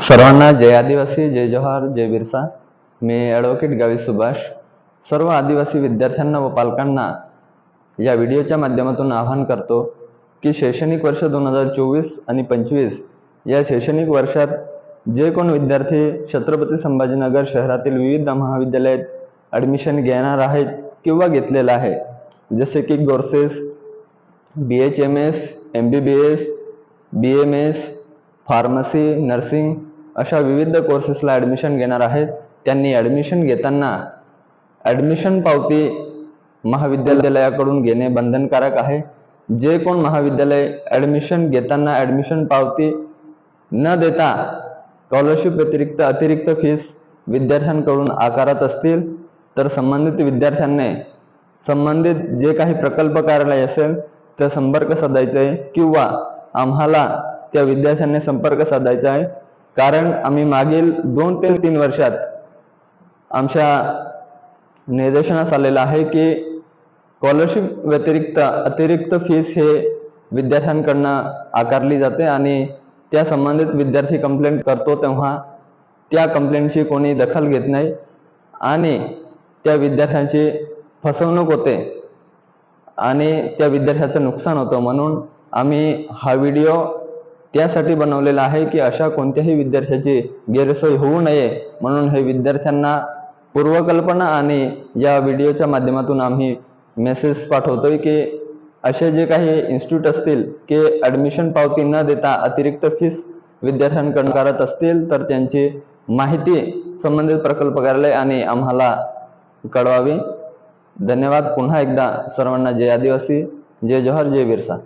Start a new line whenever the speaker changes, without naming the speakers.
सर्वांना जय आदिवासी जय जोहार जय बिरसा. मी ॲडव्होकेट गावी सुभाष. सर्व आदिवासी विद्यार्थ्यांना व पालकांना या व्हिडिओच्या माध्यमातून आवाहन करतो की शैक्षणिक वर्ष दोन हजार चोवीस आणि पंचवीस या शैक्षणिक वर्षात जे कोण विद्यार्थी छत्रपती संभाजीनगर शहरातील विविध महाविद्यालयात ॲडमिशन घेणार आहेत किंवा घेतलेलं आहे जसे की courses B H M S M B B S B M S pharmacy nursing अशा विविध कोर्सेसला ॲडमिशन घेणार आहेत. त्यांनी ॲडमिशन घेताना ॲडमिशन पावती महाविद्यालयाकडून घेणे बंधनकारक आहे. जे कोण महाविद्यालय ॲडमिशन घेताना ॲडमिशन पावती न देता स्कॉलरशिप व्यतिरिक्त अतिरिक्त फीस विद्यार्थ्यांकडून आकारत असतील तर संबंधित विद्यार्थ्यांनी संबंधित जे काही प्रकल्प कार्यालय असेल तर संपर्क साधायचा आहे किंवा आम्हाला त्या विद्यार्थ्यांनी संपर्क साधायचा आहे. कारण आम्ही मागील दोन ते तीन वर्षात आमच्या निदर्शनास आलेलं आहे की स्कॉलरशिप व्यतिरिक्त अतिरिक्त फीस हे विद्यार्थ्यांकडनं आकारली जाते आणि त्या संबंधित विद्यार्थी कंप्लेंट करतो तेव्हा त्या कंप्लेंटची कोणी दखल घेत नाही आणि त्या विद्यार्थ्यांची फसवणूक होते आणि त्या विद्यार्थ्याचं नुकसान होतं म्हणून आम्ही हा व्हिडिओ त्यासाठी बनवलेला आहे की अशा कोणत्याही विद्यार्थ्याची गैरसोय होऊ नये. म्हणून हे विद्यार्थ्यांना पूर्वकल्पना आणि या व्हिडिओच्या माध्यमातून आम्ही मेसेज पाठवतोय की असे जे काही इन्स्टिट्यूट असतील की ॲडमिशन पावती न देता अतिरिक्त फीस विद्यार्थ्यांकडून करत असतील तर त्यांची माहिती संबंधित प्रकल्प कार्यालय आणि आम्हाला कळवावी. धन्यवाद. पुन्हा एकदा सर्वांना जय आदिवासी जय जोहर जय बिरसा.